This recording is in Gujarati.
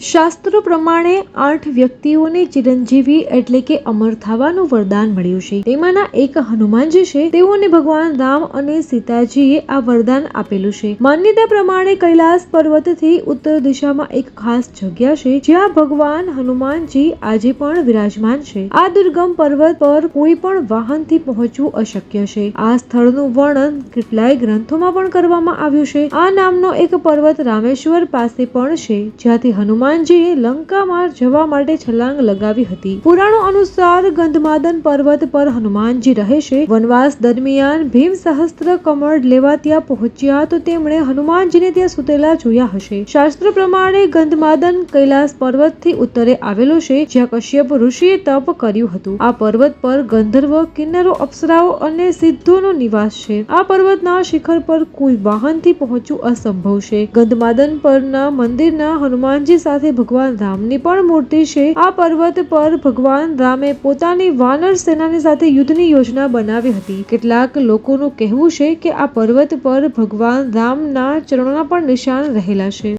શાસ્ત્રો પ્રમાણે આઠ વ્યક્તિઓને ચિરંજીવી એટલે કે અમર થવાનું વરદાન મળ્યું છે. તેમાંના એક હનુમાનજી છે, તેઓને ભગવાન રામ અને સીતાજીએ આ વરદાન આપેલું છે. માન્યતા પ્રમાણે કૈલાસ પર્વતથી ઉત્તર દિશામાં એક ખાસ જગ્યા છે, જ્યાં ભગવાન હનુમાનજી આજે પણ વિરાજમાન છે. આ દુર્ગમ પર્વત પર કોઈ પણ વાહનથી પહોંચવું અશક્ય છે. આ સ્થળનું વર્ણન કેટલાય ગ્રંથોમાં પણ કરવામાં આવ્યું છે. આ નામનો એક પર્વત રામેશ્વર પાસે પણ છે, જ્યાંથી હનુમાનજીએ લંકામાં જવા માટે છલાંગ લગાવી હતી. પુરાણો અનુસાર ગંધમાદન પર્વત પર હનુમાનજી રહે છે. વનવાસ દરમિયાન ભીમ સહસ્ત્ર કમળ લેવા ત્યાં પહોંચ્યા તો તેમણે હનુમાનજીને ત્યાં સુતેલા જોયા હશે. શાસ્ત્ર પ્રમાણે ગંધમાદન કૈલાસ પર્વતથી ઉત્તરે આવેલો છે, જ્યાં કશ્યપ ઋષિએ તપ કર્યું હતું. આ પર્વત પર ગંધર્વ, કિન્નરો, અપ્સરાઓ અને સિદ્ધોનો નિવાસ છે. આ પર્વતના શિખર પર કોઈ વાહનથી પહોંચવું અસંભવ છે. ગંધમાદન પરના મંદિરના હનુમાનજી સાથે ભગવાન રામની પણ મૂર્તિ છે. આ પર્વત પર ભગવાન રામે પોતાની વાનર સેનાની સાથે યુદ્ધની યોજના બનાવી હતી. કેટલાક લોકોનું કહેવું છે કે આ પર્વત પર ભગવાન રામના ચરણોના પણ નિશાન રહેલા છે.